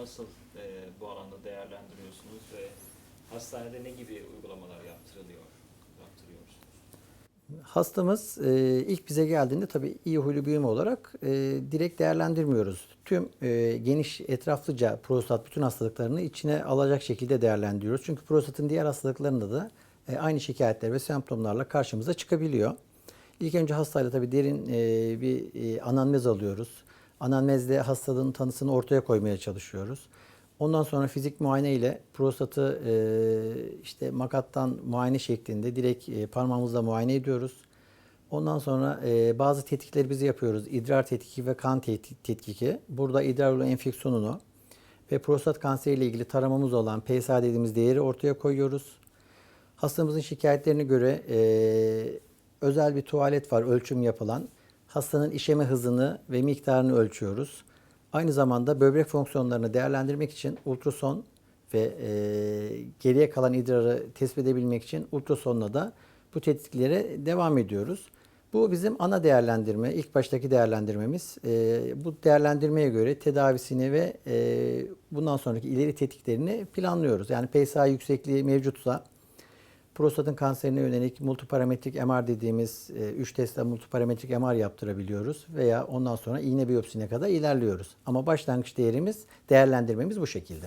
nasıl e, bu alanda değerlendiriyorsunuz ve hastanede ne gibi uygulamalar yaptırılıyor, yaptırıyorsunuz? Hastamız e, ilk bize geldiğinde tabii iyi huylu büyüme olarak e, direkt değerlendirmiyoruz. Tüm e, geniş etraflıca prostat bütün hastalıklarını içine alacak şekilde değerlendiriyoruz. Çünkü prostatın diğer hastalıklarında da e, aynı şikayetler ve semptomlarla karşımıza çıkabiliyor. İlk önce hastayla tabii derin e, bir e, anamnez alıyoruz. Anamnezde hastalığın tanısını ortaya koymaya çalışıyoruz. Ondan sonra fizik muayene ile prostatı e, işte makattan muayene şeklinde direkt e, parmağımızla muayene ediyoruz. Ondan sonra e, bazı tetkikleri biz yapıyoruz. İdrar tetkiki ve kan tet- tetkiki. Burada idrar yolu enfeksiyonunu ve prostat kanseriyle ilgili taramamız olan PSA dediğimiz değeri ortaya koyuyoruz. Hastamızın şikayetlerine göre e, özel bir tuvalet var ölçüm yapılan. Hastanın işeme hızını ve miktarını ölçüyoruz. Aynı zamanda böbrek fonksiyonlarını değerlendirmek için ultrason ve e, geriye kalan idrarı tespit edebilmek için ultrasonla da bu tetkiklere devam ediyoruz. Bu bizim ana değerlendirme, ilk baştaki değerlendirmemiz. E, bu değerlendirmeye göre tedavisini ve e, bundan sonraki ileri tetkiklerini planlıyoruz. Yani PSA yüksekliği mevcutsa prostatın kanserine yönelik multiparametrik MR dediğimiz 3 testle multiparametrik MR yaptırabiliyoruz veya ondan sonra iğne biyopsine kadar ilerliyoruz. Ama başlangıç değerimiz, değerlendirmemiz bu şekilde.